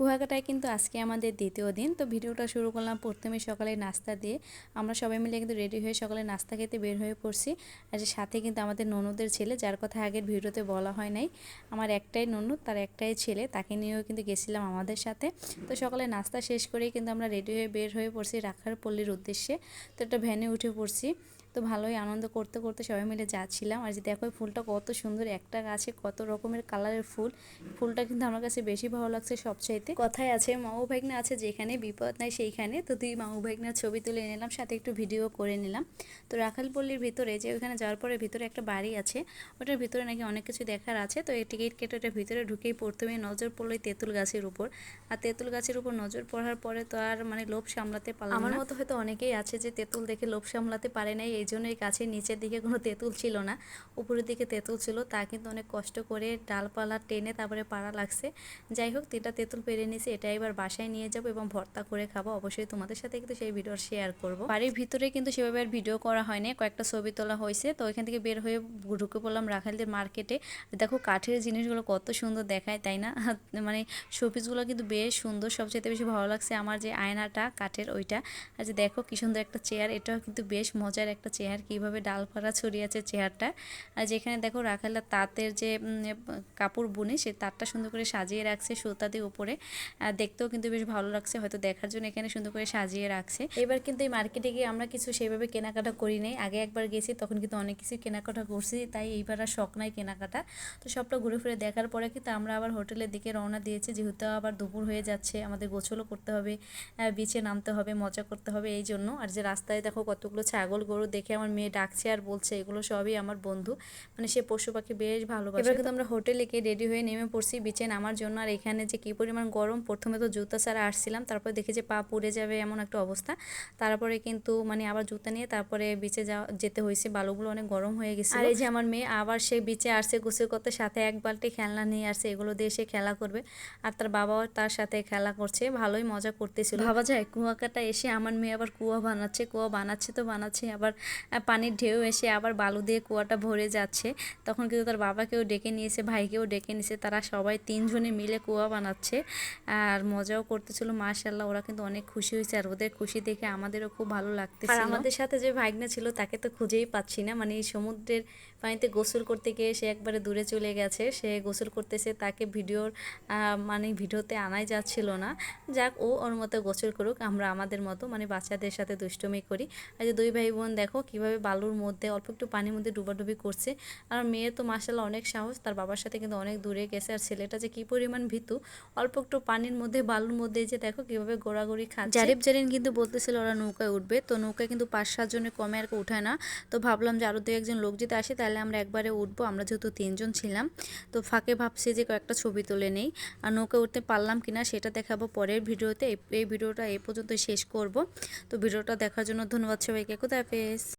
কুয়াকাটায় কিন্তু আজকে আমাদের দ্বিতীয় দিন। তো ভিডিওটা শুরু করলাম প্রথমে সকালে নাস্তা দিয়ে। আমরা সবাই মিলে কিন্তু রেডি হয়ে সকালে নাস্তা খেতে বের হয়ে পড়ছি। আর সাথে কিন্তু আমাদের ননদের ছেলে, যার কথা আগের ভিডিওতে বলা হয় নাই। আমার একটাই ননদ, তার একটাই ছেলে, তাকে নিয়েও কিন্তু গেছিলাম আমাদের সাথে। তো সকালে নাস্তা শেষ করেই কিন্তু আমরা রেডি হয়ে বের হয়ে পড়ছি রাখার পল্লীর উদ্দেশ্যে। তো একটা ভ্যানে উঠে পড়ছি। তো ভালোই আনন্দ করতে করতে সবাই মিলে যাচ্ছিলাম। আর যে দেখো ফুলটা কত সুন্দর একটা গাছে কত রকমের কালারের ফুল। ফুলটা কিন্তু আমার কাছে বেশি ভালো লাগছে সবচাইতে। কথায় আছে মাও ভাগনা আছে যেখানে বিপদ নাই সেইখানে। তো দুই মাও ভাগনার ছবি তুলে নিলাম সাথে একটু ভিডিও করে নিলাম। তো রাখালপল্লির ভিতরে যে ওখানে যাওয়ার পরে ভিতরে একটা বাড়ি আছে ওটার ভিতরে নাকি অনেক কিছু দেখার আছে। তো এই টিকিট কেটে ওটার ভিতরে ঢুকেই প্রথমে নজর পড়ল তেঁতুল গাছের উপর। আর তেঁতুল গাছের উপর নজর পড়ার পরে তো আর মানে লোভ সামলাতে পারলাম আমার মতো হয়তো অনেকেই আছে যে তেঁতুল দেখে লোভ সামলাতে পারে নাই এই জন্য এই গাছের নিচের দিকে কোনো তেঁতুল ছিল না। উপরের দিকে তেঁতুল ছিল, তা কিন্তু অনেক কষ্ট করে ডালপালা টেনে তারপরে পাড়া লাগছে। যাই হোক, তিনটা তেঁতুল পেরে নিয়েছি, এটা এবার বাসায় নিয়ে যাব এবং ভর্তা করে খাব। অবশ্যই তোমাদের সাথে কিন্তু সেই ভিডিও শেয়ার করব। বাড়ির ভিতরে কিন্তু সেভাবে আর ভিডিও করা হয়নি কয়েকটা ছবি তোলা হয়েছে। তো ওইখান থেকে বের হয়ে ঢুকে পড়লাম রাখালদের মার্কেটে দেখো কাঠের জিনিসগুলো কত সুন্দর দেখায়, তাই না? মানে শোপিসগুলো কিন্তু বেশ সুন্দর সবচেয়ে বেশি ভালো লাগছে আমার যে আয়নাটা, কাঠের ওইটা। আর যে দেখো কি সুন্দর একটা চেয়ার এটাও কিন্তু বেশ মজার একটা চেয়ার কীভাবে ছড়িয়ে আছে চেয়ারটা। আর যেখানে দেখো রাখালরা তাঁতের যে কাপড় বুনে সে তারটা সুন্দর করে সাজিয়ে রাখছে সুতা দিয়ে উপরে। দেখতেও কিন্তু বেশ ভালো লাগছে, হয়তো দেখার জন্য এখানে সুন্দর করে সাজিয়ে রাখছে। এবার কিন্তু এই মার্কেটে গিয়ে আমরা কিছু সেভাবে কেনাকাটা করি নাই। আগে একবার গেছি, তখন কিন্তু অনেক কিছু কেনাকাটা করছি, তাই এইবার আর শখ নাই কেনাকাটা। তো সবটা ঘুরে ফিরে দেখার পরে কিন্তু আমরা আবার হোটেলের দিকে রওনা দিয়েছি, যেহেতু আবার দুপুর হয়ে যাচ্ছে, আমাদের গোছলও করতে হবে বিচে নামতে হবে, মজা করতে হবে, এই জন্য। আর যে রাস্তায় দেখো কতগুলো ছাগল গরু দেখে আমার মেয়ে ডাকছে আর বলছে এগুলো সবই আমার বন্ধু। মানে সে পশু পাখি বেশ ভালোবাসে। এবার কিন্তু আমরা হোটেলে গিয়ে রেডি হয়ে নেমে পড়ছি বিচে নামার জন্য। আর এখানে যে কী পরিমাণ গরম প্রথমে তো জুতা ছাড়া আসছিলাম তারপরে দেখি যে পা পুড়ে যাবে এমন একটা অবস্থা। তারপরে কিন্তু মানে আবার জুতা নিয়ে তারপরে বিচে যাওয়া যেতে হয়েছে। বালুগুলো অনেক গরম হয়ে গেছে আর এই যে আমার মেয়ে আবার সে বিচে আসছে গোসল করতে সাথে এক বালতি খেলনা নিয়ে আসছে। এগুলো দিয়ে সে খেলা করবে। আর তার বাবাও তার সাথে খেলা করছে ভালোই মজা করতেছিল। ভাবা যায় কুয়াকাটা এসে আমার মেয়ে আবার কুয়া বানাচ্ছে কুয়া বানাচ্ছে তো বানাচ্ছে আবার পানির ঢেউ এসে আবার বালু দিয়ে কুয়াটা ভরে যাচ্ছে। তখন কিন্তু তার বাবাকেও ডেকে নিয়েছে, ভাইকেও ডেকে নিয়েছে। তারা সবাই তিনজনে মিলে কুয়া বানাচ্ছে আর মজাও করতেছিল মাশাল্লাহ ওরা কিন্তু অনেক খুশি হয়েছে আর ওদের খুশি দেখে আমাদেরও খুব ভালো লাগতেছে আর আমাদের সাথে যে ভাইগনা ছিল, তাকে তো খুঁজেই পাচ্ছি না। মানে এই সমুদ্রের পানিতে গোসল করতে গিয়ে সে একবারে দূরে চলে গেছে। সে গোসল করতেছে, তাকে ভিডিওর মানে ভিডিওতে আনাই যাচ্ছিল না। যাক, ও ওর মতো গোসল করুক, আমরা আমাদের মতো মানে বাচ্চাদের সাথে দুষ্টমি করি। আর যে দুই ভাই বোন, দেখো কীভাবে বালুর মধ্যে, অল্প একটু পানির মধ্যে ডুবাডুবি করছে। আর মেয়ের তো মাসাল্লাহ অনেক সাহস, তার বাবার সাথে কিন্তু অনেক দূরে গেছে। আর ছেলেটা যে কি পরিমাণ ভীতু, অল্প একটু পানির মধ্যে, বালুর মধ্যে যে দেখো কীভাবে গোড়াগড়ি খাচ্ছে। জারিফ জারিন কিন্তু বলতেছিল ওরা নৌকায় উঠবে, তো নৌকায় কিন্তু পাঁচ সাতজনের কমে আর উঠায় না। তো ভাবলাম যে আরও দু একজন লোক যদি আসে, তাহলে আমরা একবারে উঠবো। আমরা যেহেতু তিনজন ছিলাম, তো ফাঁকে ভাবছি যে কয়েকটা ছবি তুলে নেই। আর নৌকায় উঠতে পারলাম কিনা সেটা দেখাবো পরের ভিডিওতে। এই ভিডিওটা এ পর্যন্ত শেষ করব। তো ভিডিওটা দেখার জন্য ধন্যবাদ সবাইকে। কোথায় হাফেজ।